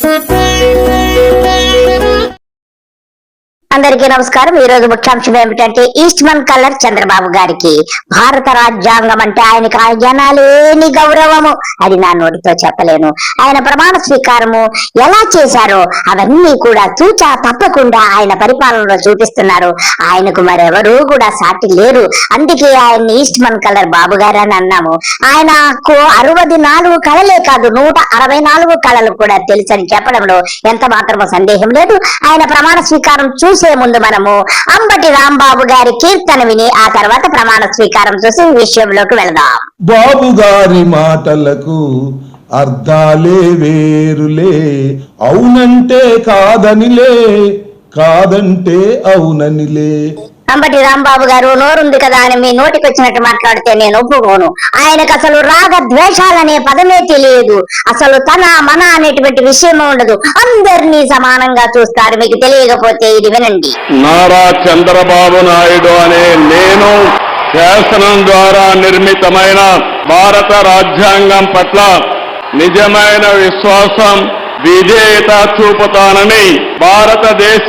Música అందరికీ నమస్కారం. ఈ రోజు ముఖ్యాంశం ఏమిటంటే ఈస్ట్మన్ కలర్ చంద్రబాబు గారికి. భారత రాజ్యాంగం అంటే ఆయనకి ఆ జనాలేని గౌరవము అది నా నోటితో చెప్పలేను. ఆయన ప్రమాణ స్వీకారము ఎలా చేశారో అవన్నీ కూడా తూచా తప్పకుండా ఆయన పరిపాలనలో చూపిస్తున్నారు. ఆయనకు మరెవరూ కూడా సాటి లేరు. అందుకే ఆయన్ని ఈస్ట్మన్ కలర్ బాబు గారు అని అన్నాము. ఆయనకు అరవది నాలుగు కళలే కాదు నూట అరవై నాలుగు కళలు కూడా తెలుసని చెప్పడంలో ఎంత మాత్రమో సందేహం లేదు. ఆయన ప్రమాణ స్వీకారం చూసి ముందు మనము అంబటి రాంబాబు గారి కీర్తన విని ఆ తర్వాత ప్రమాణ స్వీకారం చూసి విషయంలోకి వెళదాం. బాబు గారి మాటలకు అర్థాలే వేరులే అవునంటే కాదనిలే కాదంటే అవుననిలే. అంబటి రాంబాబు గారు నోరుంది కదా అని మీ నోటికి వచ్చినట్టు మాట్లాడితే నేను ఒప్పుకోను. ఆయనకు అసలు రాగ ద్వేషాలనే పదమే తెలియదు. అసలు తన మన అనేటువంటి విషయం ఉండదు. అందరినీ సమానంగా చూస్తారు. మీకు తెలియకపోతే ఇది వినండి. నారా చంద్రబాబు నాయుడు అనే నేను శాసనం ద్వారా నిర్మితమైన భారత రాజ్యాంగం పట్ల నిజమైన విశ్వాసం విధేయత చూపుతానని భారతదేశ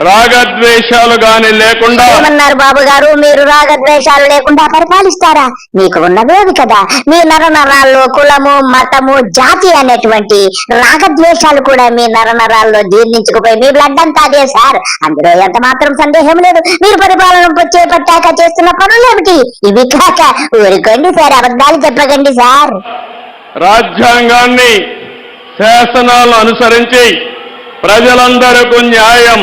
రాగద్వేషాలు గాని లేకుండా ఏమన్నారు బాబు గారు? మీరు రాగద్వేషాలు లేకుండా పరిపాలిస్తారా? మీకు ఉన్నవేవి కదా. మీ నర నరాల్లో కులము మతము జాతి అనేటువంటి రాగద్వేషాలు కూడా మీ నర నరాల్లో జీర్ణించుకుపోయి మీ బ్లడ్ అంతా అదే సార్ అందులో ఎంత మాత్రం సందేహం లేదు. మీరు పరిపాలన చేపట్టాక చేస్తున్న పనులేమిటి ఇవి కాక ఊరుకోండి సార్ అబద్ధాలు చెప్పకండి సార్ రాజ్యాంగాన్ని శాసనాలను అనుసరించి ప్రజలందరకు న్యాయం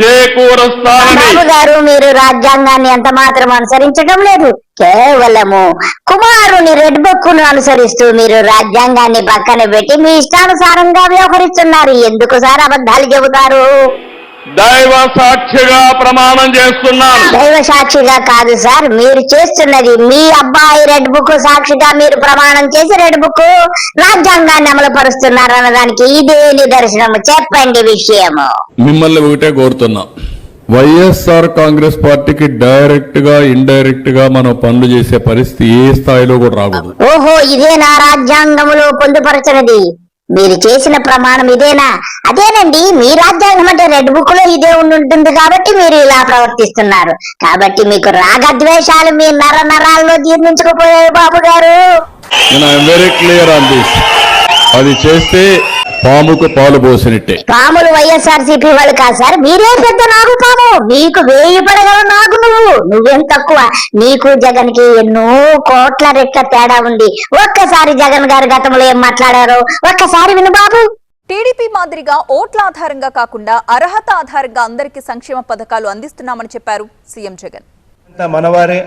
చేకూరుస్తామని గారు మీరు రాజ్యాంగాన్ని ఎంత మాత్రం అనుసరించడం లేదు. కేవలము కుమారుని రెడ్ బుక్ను అనుసరిస్తూ మీరు రాజ్యాంగాన్ని పక్కన పెట్టి మీ ఇష్టానుసారంగా వ్యవహరిస్తున్నారు. ఎందుకు సార్ అబద్ధాలు చెబుతారు? దైవ సాక్షిగా ప్రమాణం చేస్తున్నాను. దైవ సాక్షిగా కాదు సార్ మీరు చేస్తున్నది మీ అబ్బాయి రెడ్ బుక్ సాక్షిగా మీరు ప్రమాణం చేసి రెడ్ బుక్ రాజ్యాంగాన్ని అమలు పరుస్తున్నారు అన్నదానికి ఇదే నిదర్శనము చెప్పండి విషయము. మిమ్మల్ని ఒకటే కోరుతున్నా. వైఎస్ఆర్ కాంగ్రెస్ పార్టీకి డైరెక్ట్గా ఇండైరెక్ట్గా మనం పనులు చేసే పరిస్థితి ఏ స్థాయిలో కూడా రాకూడదు. ఓహో ఇదే నా రాజ్యాంగములో పొందుపరచినది. మీరు చేసిన ప్రమాణం ఇదేనా? అదేనండి మీ రాజ్యాంగం అంటే రెడ్ బుక్లో ఇదే ఉండి ఉంటుంది కాబట్టి మీరు ఇలా ప్రవర్తిస్తున్నారు. కాబట్టి మీకు రాగద్వేషాలు మీ నర నరాల్లో జీర్ణించుకుపోయాయి బాబు గారు నేను వెరీ క్లియర్ అది చేస్తే పాముకు పాలు పోసినట్టే. పాములు వైఎస్ఆర్ సిపి వాళ్ళు కాదు సార్ మీరే పెద్ద నాగు పాము మీకు వేయి పడగల నాగు నువ్వు. నువ్వేం తక్కువ? నీకు జగన్కి ఎన్నో కోట్ల రెట్ల తేడా ఉంది. ఒక్కసారి జగన్ గారు గతంలో ఏం మాట్లాడారో ఒక్కసారి విను బాబు. టీడీపీ మాదిరిగా ఓట్ల ఆధారంగా కాకుండా అర్హత ఆధారంగా అందరికీ సంక్షేమ పథకాలు అందిస్తున్నామని చెప్పారు సీఎం జగన్. మనవారే.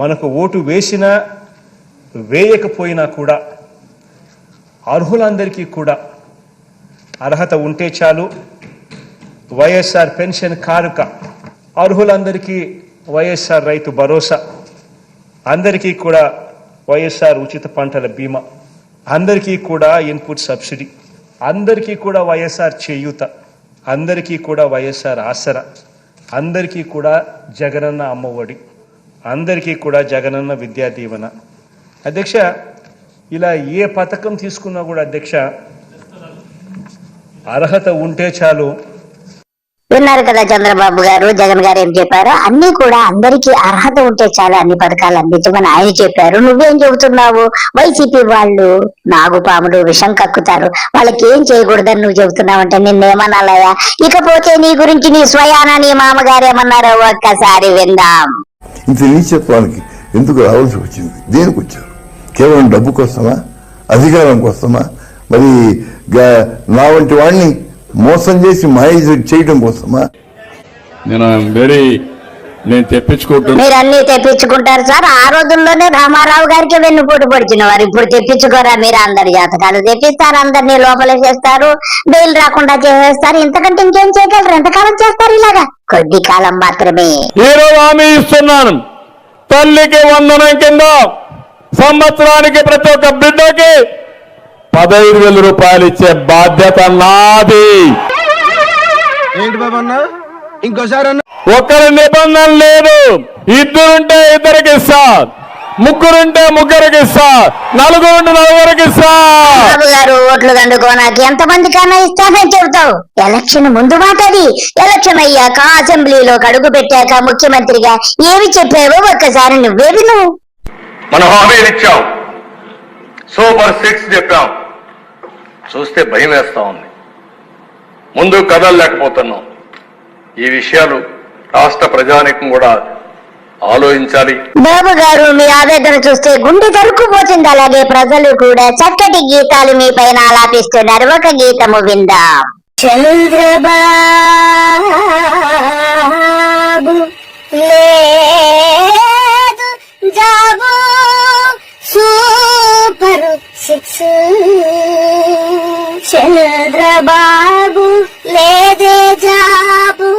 మనకు ఓటు వేసినా వేయకపోయినా కూడా అర్హులందరికీ కూడా అర్హత ఉంటే చాలు. వైఎస్ఆర్ పెన్షన్ కానుక. అర్హులందరికీ వైఎస్ఆర్ రైతు భరోసా. అందరికీ కూడా వైఎస్ఆర్ ఉచిత పంటల బీమా. అందరికీ కూడా ఇన్పుట్ సబ్సిడీ. అందరికీ కూడా వైఎస్ఆర్ చేయూత. అందరికీ కూడా వైఎస్ఆర్ ఆసరా. అందరికీ కూడా జగనన్న అమ్మఒడి అందరికీ కూడా జగనన్న విద్యా దీవెన. అధ్యక్ష ఇలా ఏ పథకం తీసుకున్నా కూడా అధ్యక్ష అర్హత ఉంటే చాలు. విన్నారు కదా చంద్రబాబు గారు జగన్ గారు ఏం చెప్పారో? అన్ని కూడా అందరికీ అర్హత ఉంటే చాలా అన్ని పథకాలు అందించమని ఆయన చెప్పారు. నువ్వేం చెబుతున్నావు? వైసీపీ వాళ్ళు నాగుపాములు విషం కక్కుతారు. వాళ్ళకి ఏం చేయకూడదని నువ్వు చెబుతున్నావు అంటే నిన్నేమనాలయ్యా ఇకపోతే నీ గురించి నీ స్వయాన నీ మామగారు ఏమన్నారో ఒక్కసారి విందాం. ఇంత నీచత్వానికి ఎందుకు రావాల్సి వచ్చింది? దేనికి వచ్చారు కేవలం డబ్బు కోసమా? అధికారం కోసమా? మరి నా వంటి వాడిని మోసం చేసి మాయ చేయడం కోసమా? నేను వెరీ నేను తెప్పించుకుంటున్నా. మీరు అన్ని తెప్పించుకుంటారు సార్. ఆ రోజుల్లోనే రామారావు గారికి వెన్నుపోటు పొడిచిన వారు ఇప్పుడు తెప్పించుకోరా మీరు అందరి జాతకాలు. తెప్పిస్తారు అందరినీ లోపల చేస్తారు బెయిల్ రాకుండా చేసేస్తారు. ఇంతకంటే ఇంకేం చేయగలరు? ఎంతకాలం చేస్తారు ఇలాగా? కొద్ది కాలం మాత్రమే. ఈరోజు హామీ ఇస్తున్నాను. తల్లికి వందనం కింద సంవత్సరానికి ప్రతి ఒక్క బిడ్డకి పదహైదు వేల రూపాయలు ఇచ్చే బాధ్యత నాది. ఏంటి బాబు అన్న? ఇంకోసారి అన్న. ఒకరి నిబంధన లేదు. ఇద్దరుంటే ఇద్దరికి ఇస్తా. ముగ్గురుంటే ముగ్గురికి ఇస్తా. నలుగురుంటే నలుగురికి ఇస్తా. బాబు గారు ఓట్లు దండుకోనాకి ఎంత మంది కన్నా ఇస్తానని చెబుతావు. ఎలక్షన్ ముందు మాట అది ఎలక్షన్ అయ్యాక అసెంబ్లీలో అడుగు పెట్టాక ముఖ్యమంత్రిగా ఏమి చెప్పావో ఒక్కసారి నువ్వే. విను మనం హామీలు ఇచ్చాం. సూపర్ సిక్స్ చెప్పాం. చూస్తే భయం వేస్తా ఉంది. ముందు కదలలేకపోతున్నాం ఈ విషయాలు రాష్ట్ర ప్రజానికం కూడా ఆలోచించాలి. బాబు గారు మీ ఆవేదన చూస్తే గుండె తరుక్కుపోతుంది. అలాగే ప్రజలు కూడా చక్కటి గీతాలు మీ పైన ఆలాపిస్తున్నారు. ఒక గీతము విందాం. చంద్రబాబు చంద్రబాబు లేదే జాబు.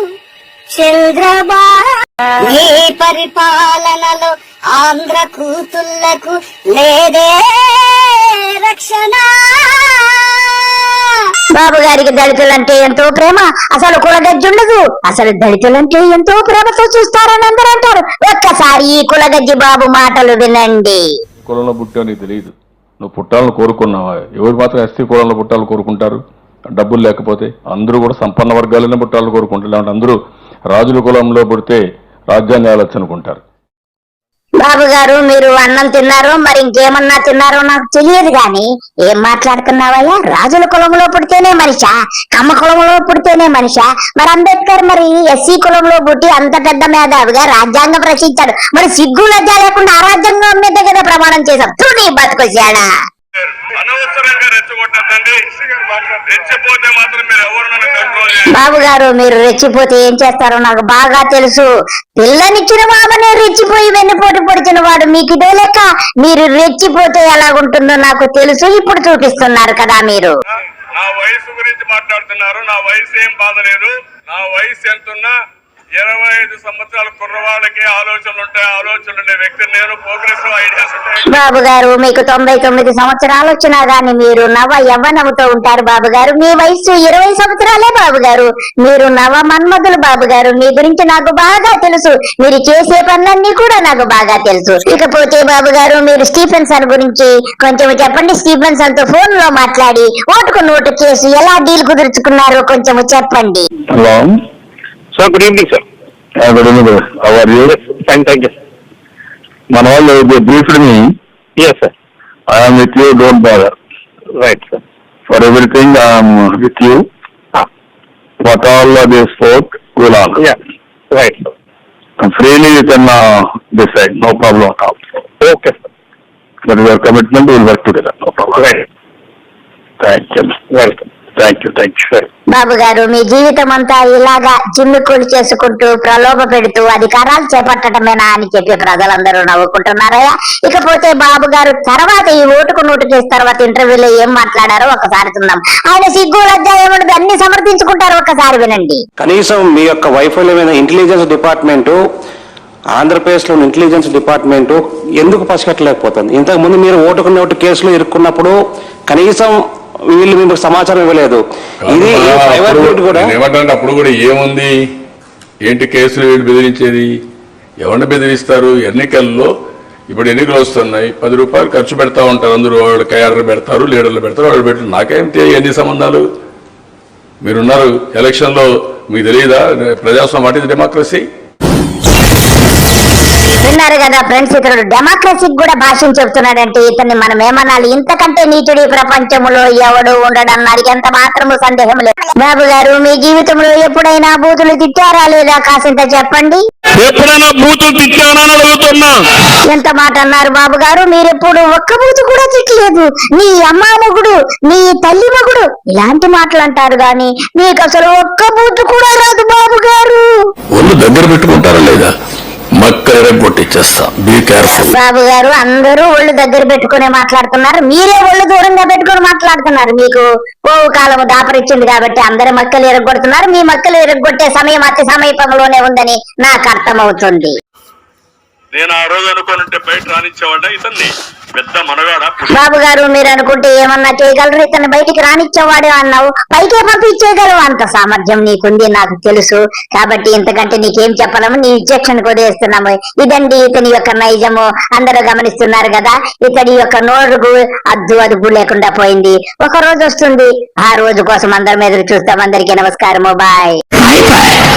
చంద్రబాబు నీ పరిపాలనలో ఆంధ్ర కూతుళ్ళకు లేదే రక్షణ. బాబు గారికి దళితులంటే ఎంతో ప్రేమ. అసలు కులగజ్జి ఉండదు అసలు దళితులంటే ఎంతో ప్రేమతో చూస్తారని అందరూ అంటారు. ఒక్కసారి ఈ కులగజ్జి బాబు మాటలు వినండి. కులంలో పుట్టావు నీకు తెలియదు. నువ్వు పుట్టాలని కోరుకున్నావా? ఎవరు మాత్రం ఎస్టీ కులంలో పుట్టాలని కోరుకుంటారు? డబ్బులు లేకపోతే అందరూ కూడా సంపన్న వర్గాలనే పుట్టాలని కోరుకుంటారు. లేదంటే అందరూ రాజుల కులంలో పుడితే రాజ్యాన్ని ఆలోచనుకుంటారు బాబు గారు మీరు అన్నం తిన్నారో మరి ఇంకేమన్నా తిన్నారో నాకు తెలియదు గాని ఏం మాట్లాడుతున్నావయ్యా? రాజుల కులంలో పుడితేనే మనిషా కమ్మ కులంలో పుడితేనే మనిషా. మరి అంబేద్కర్ మరి ఎస్సీ కులంలో పుట్టి అంత పెద్ద మేధావిగా రాజ్యాంగం రచించాడు. మరి సిగ్గు లజ్జ లేకుండా ఆ మీద కదా ప్రమాణం చేశాం. తుని బతుకొచ్చాడా అనవసరంగా రెచ్చగొట్టద్దండి. రెచ్చిపోతే మాత్రం మీరు ఎవరు నన్ను కంట్రోల్ బాబు గారు మీరు రెచ్చిపోతే ఏం చేస్తారో నాకు బాగా తెలుసు. పిల్లనిచ్చిన మామనే రెచ్చిపోయి వెన్నుపోటు పొడిచిన వాడు మీకు ఇదే లెక్క. మీరు రెచ్చిపోతే ఎలాగుంటుందో నాకు తెలుసు ఇప్పుడు చూపిస్తున్నారు కదా మీరు. నా వయసు గురించి మాట్లాడుతున్నారు నా వయసు ఏం బాధలేదు. నా వయసు ఎంతున్నా? ఇరవై ఐదు సంవత్సరాల కుర్రవాళ్ళకి ఆలోచనలు ఉంటాయి ఆలోచనలు ఉండే వ్యక్తి నేను ప్రోగ్రెస్ ఐడియాస్ ఉంటాయి బాబు గారు మీకు తొంభై తొమ్మిది సంవత్సరాలు వచ్చినా గాని మీరు నవ యవ్వనముతో ఉంటారు బాబు గారు మీ వయసు ఇరవై సంవత్సరాలే బాబు గారు మీరు నవ మన్మధులు బాబు గారు మీ గురించి నాకు బాగా తెలుసు. మీరు చేసే పనులన్నీ కూడా నాకు బాగా తెలుసు. ఇకపోతే బాబు గారు మీరు స్టీఫెన్సన్ గురించి కొంచెం చెప్పండి. స్టీఫెన్సన్తో ఫోన్లో మాట్లాడి ఓటుకు నోటు కేసు ఎలా డీల్ కుదుర్చుకున్నారో కొంచెం చెప్పండి. Hello. Sir good evening sir. Good evening, brother. How are you? Thank, thank you. Manal, they briefed me. Yes, sir. I am with you, don't bother. Right, sir. For everything, I am with you. Ah. What all uh, they spoke, will all. Yeah, right, sir. And freely you can uh, decide, no problem at all. Okay, sir. That is your commitment, we will work together, no problem. Right. Thank you. Welcome. Thank you, thank you. Babu గారు మీ జీవితం అంతా ఇలాగా జిమ్మిక్కులు చేసుకుంటూ ప్రలోభ పెడుతూ అధికారాలు చేపట్టడమేనా అని చెప్పి ప్రజలందరూ నవ్వుకుంటున్నారయ్యా. ఇకపోతే బాబు గారు తర్వాత ఈ ఓటుకు నోటు కేసు తర్వాత ఇంటర్వ్యూలో ఏం మాట్లాడారో ఒకసారి చూద్దాం. ఆయన సిగ్గు లజ్జ ఏముండదు అన్ని సమర్థించుకుంటారు ఒకసారి వినండి. కనీసం మీ యొక్క వైఫల్యమైన ఇంటెలిజెన్స్ డిపార్ట్మెంటు ఆంధ్రప్రదేశ్లో ఇంటెలిజెన్స్ డిపార్ట్మెంటు ఎందుకు పసిగట్టలేకపోతుంది? ఇంతకు ముందు మీరు ఓటుకు నోటు కేసులో ఇరుక్కున్నప్పుడు కనీసం వీళ్ళు మీకు సమాచారం ఇవ్వలేదు. ఇది ఏమంటారంటే అప్పుడు కూడా ఏముంది? ఏంటి కేసులు వీళ్ళు బెదిరించేది? ఎవరిని బెదిరిస్తారు? ఎన్నికల్లో ఇప్పుడు ఎన్నికలు వస్తున్నాయి. పది రూపాయలు ఖర్చు పెడతా ఉంటారు. అందరూ వాళ్ళు కయాడర్లు పెడతారు లీడర్లు పెడతారు వాళ్ళు పెడతారు. నాకేం తెలియ ఎన్ని సంబంధాలు? మీరున్నారు ఎలక్షన్లో మీకు తెలియదా ప్రజాస్వామ్యం వాటి డెమోక్రసీ విన్నారు కదా ఫ్రెండ్స్ ఇతడు డెమోక్రసీకి కూడా భాషను చెబుతున్నాడంటే ఇతన్ని మనం ఏమనాలి? ఇంతకంటే నీతుడి ప్రపంచంలో ఎవడు ఉండడన్నానికి ఎంత మాత్రము సందేహం లేదు. బాబు గారు మీ జీవితంలో ఎప్పుడైనా బూతులు తిట్టారా లేదా? కాసింత చెప్పండి. ఎప్పుడైనా బూతులు తిట్టానని అడుగుతున్నా. ఎంత మాట అన్నారు బాబు గారు? మీరెప్పుడు ఒక్క బూతు కూడా తిట్టలేదు. నీ అమ్మ మొగుడు నీ తల్లి మొగుడు ఇలాంటి మాటలు అంటారు గాని మీకు అసలు ఒక్క బూతు కూడా రాదు బాబు గారు. ఒళ్ళు దగ్గర పెట్టుకుంటారా లేదా? మక్కలనే పొట్టిచ్చేస్తా బీ కేర్ఫుల్ బాబు గారు అందరూ ఒళ్ళు దగ్గర పెట్టుకునే మాట్లాడుతున్నారు. మీరే ఒళ్ళు దూరంగా పెట్టుకుని మాట్లాడుతున్నారు. మీకు పోవు కాలం దాపరిచ్చింది కాబట్టి అందరి మక్కలు ఎరగొడుతున్నారు. మీ మక్కలు ఎరగొట్టే సమయం అతి సమీపంలోనే ఉందని నాకు అర్థమవుతుంది. నేను ఆ రోజు అనుకోనుంటే బయట రానిచ్చేవాడ ఇతన్ని. పెద్ద మనగాడ? బాబు గారు మీరు అనుకుంటే ఏమన్నా చేయగలరు? ఇతను బయటికి రానిచ్చేవాడు అన్నావు. పైకే పంపించేయగలవు అంత సామర్థ్యం నీకుంది నాకు తెలుసు. కాబట్టి ఇంతకంటే నీకేం చెప్పలేము? నీ విచక్షణ కొదేస్తున్నాము ఇదండి ఇతని యొక్క నైజము. అందరూ గమనిస్తున్నారు కదా ఇతడి యొక్క నోరుగు అద్దు అదుపు లేకుండా పోయింది. ఒక రోజు వస్తుంది. ఆ రోజు కోసం అందరం ఎదురు చూస్తాం. అందరికీ నమస్కారము. బాయ్.